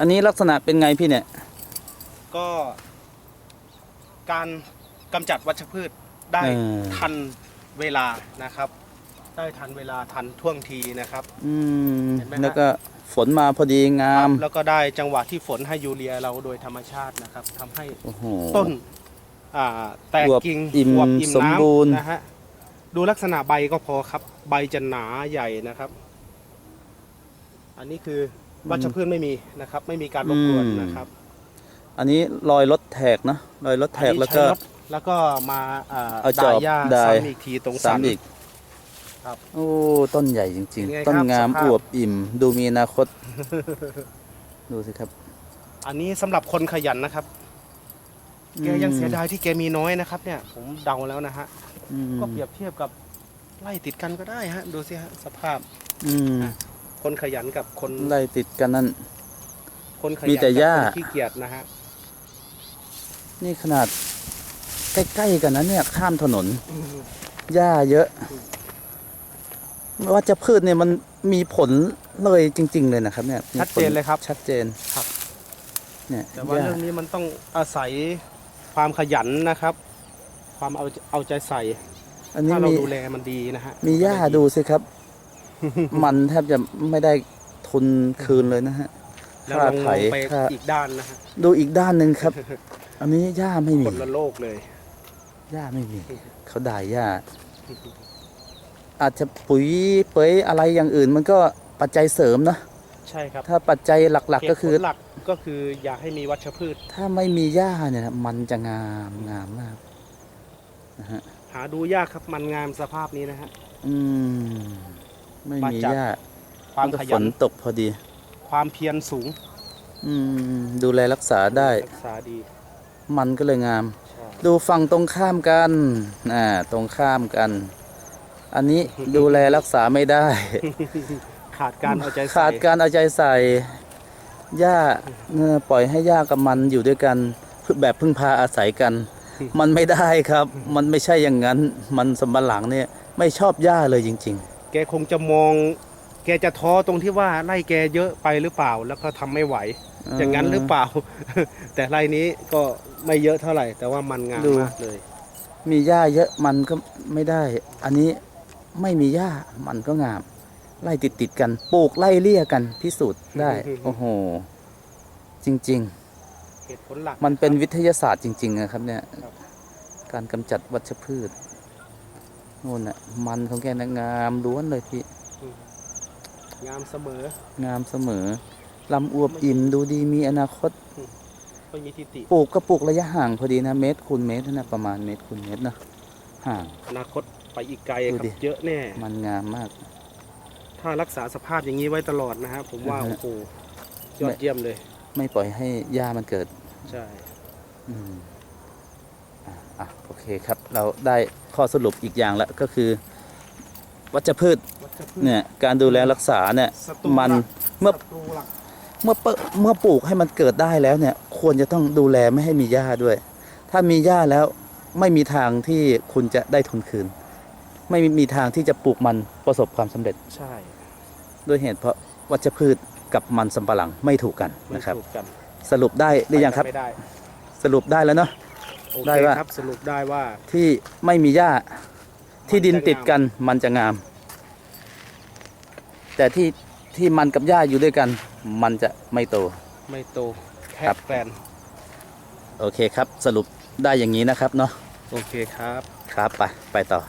อันนี้ลักษณะเป็นไงพี่เนี่ย ก็การกำจัดวัชพืชได้เออ ทันเวลานะครับ ได้ทันเวลาทันท่วงทีนะครับ อืมเห็นไหมฮะ แล้วก็ฝนมาพอดีงามแล้วก็ได้จังหวะที่ฝนให้ยูเรียเราโดยธรรมชาตินะครับทำให้โอ้โห ต้นอ่าแตกอวบกิ่งอิ่มอวบอิ่มสมบูรณ์น้ำนะฮะดูลักษณะใบก็พอครับ ใบจะหนาใหญ่นะครับ อันนี้คือ วัชพืชไม่มีนะครับ ไม่มีการรบกวนนะครับ อันนี้รอยรถแท็กนะรอยรถแท็กอันนี้แล้วก็ใช้รถแล้วก็มาอ่าเอาจอบดายหญ้าดายซ้ำอีกทีตรงสันซ้ำอีกครับโอ้ต้นใหญ่จริงเป็นไงๆต้นครับงามสภาพอวบอิ่ม ดูมีอนาคต ดูสิครับ อันนี้สำหรับคนขยันนะครับแกยังเสียดายที่แกมีน้อยนะครับ เนี่ย ผมเดาแล้วนะฮะอืมก็เปรียบเทียบกับไล่ติดกันก็ได้ฮะ ดูสิฮะสภาพ อืม คนขยันกับคนไล่ติดกันนั่น คนขยันมีแต่หญ้า กับคนขี้เกียจนะฮะนี่ขนาด ใกล้ๆกันนะเนี่ย ข้ามถนนหญ้าเยอะว่าจะพืชเนี่ยมันมีผลเลยจริง ๆ เลยนะครับ เนี่ยมีชัดเจนเลยครับ ชัดเจนครับ เนี่ยแต่ว่าหญ้เรื่องนี้มันต้องอาศัยความขยันนะครับ ความเอาเอาใจใส่อันนี้ถ้าเรามีดูแลมันดีนะฮะมีหญ้าดูสิครับ มันแทบจะไม่ได้ทุนคืนเลยนะฮะแล้วค่าลงไถไปค่าอีกด้านนะฮะดูอีกด้านหนึ่งครับ อันนี้หญ้าไม่มีคนละโลกเลย หญ้าไม่มี เขาด่ายหญ้า อาจจะปุ๋ยเปยอะไรอย่างอื่น มันก็ปัจจัยเสริมนะใช่ครับถ้าปัจจัยหลักๆ ก็คือ เหตุผลหลักก็คืออยากให้มีวัชพืช ถ้าไม่มีหญ้าเนี่ยนะมันจะงามงามมากนะฮะหาดูยากครับมันงามสภาพนี้นะฮะ อืม ไม่มามีจากหญ้าความแล้วขก็ฝยันนตกพอดี ความเพียรสูง อืม ดูแลรักษาได้รักษาดี มันก็เลยงามใช่ดูฝั่งตรงข้ามกันอ่าตรงข้ามกัน อันนี้ดูแลรักษาไม่ได้ ขาดการเอาใจใส่ขาดการเอาใจใส่หญ้าเออปล่อยให้หญ้ากับมันอยู่ด้วยกันแบบพึ่งพาอาศัยกัน มันไม่ได้ครับ มันไม่ใช่อย่างนั้น มันสมบัติหลังเนี่ย ไม่ชอบหญ้าเลยจริง แกคงจะมอง แกจะท้อตรงที่ว่าไล่แกเยอะไปหรือเปล่า แล้วก็ทำไม่ไหวๆอย่างนั้นหรือเปล่า แต่ไร่นี้ก็ไม่เยอะเท่าไหร่ แต่ว่ามันงามดู มากเลย มีหญ้าเยอะมันก็ไม่ได้ อันนี้ไม่มีหญ้ามันก็งาม ไล่ติดติดๆกันปลูกไล่เลี่ยกันพิสูจน์ได้ โอ้โห จริง ๆ เหตุผลหลักมันเป็นวิทยาศาสตร์จริง ๆ นะครับเนี่ย ครับ การกำจัดวัชพืช นู่นน่ะ มันของแกนะงามล้วนเลยพี่งามเสมอ งามเสมอลำอวบอิ่มดูดีมีอนาคตไม่มีทิฏฐิปลูกก็ปลูกระยะห่างพอดีนะเมตรคูณเมตรนะประมาณเมตรคูณเมตรนะห่างอนาคตไปอีกไกลคดูรับดิเยอะแน่ มันงามมาก ถ้ารักษาสภาพอย่างนี้ไว้ตลอดนะฮะผมว่าอือฮะโอ้โหยอดเยี่ยมเลย ไม่ปล่อยให้หญ้ามันเกิด ใช่ อืม อะอะโอเคครับเราได้ข้อสรุปอีกอย่างแล้วก็คือวัชพืชวัชพืชเนี่ยการดูแลรักษาเนี่ยศัตรูมันหลักเมื่อศัตรูหลักเมื่อเปเมื่อปลูกให้มันเกิดได้แล้วเนี่ยควรจะต้องดูแลไม่ให้มีหญ้าด้วย ถ้ามีหญ้าแล้วไม่มีทางที่คุณจะได้ทุนคืน ไม่มีทางที่จะปลูกมันประสบความสำเร็จใช่ด้วยเหตุเพราะวัชพืชกับมันสำปะหลังไม่ถูกกันไม่นะครับถูกกันสรุปได้หรือยังครับไปกันไม่ได้สรุปได้แล้วเนาะ โอได้เคว่า ครับ สรุปได้ว่าที่ไม่มีหญ้าที่ดินติดกันมันจะงาม แต่ที่ที่มันกับหญ้าอยู่ด้วยกัน มันจะไม่โต ไม่โตแคครับบแกรนโอเคครับ สรุปได้อย่างนี้นะครับเนาะโอเคครับ ครับไปไปต่อ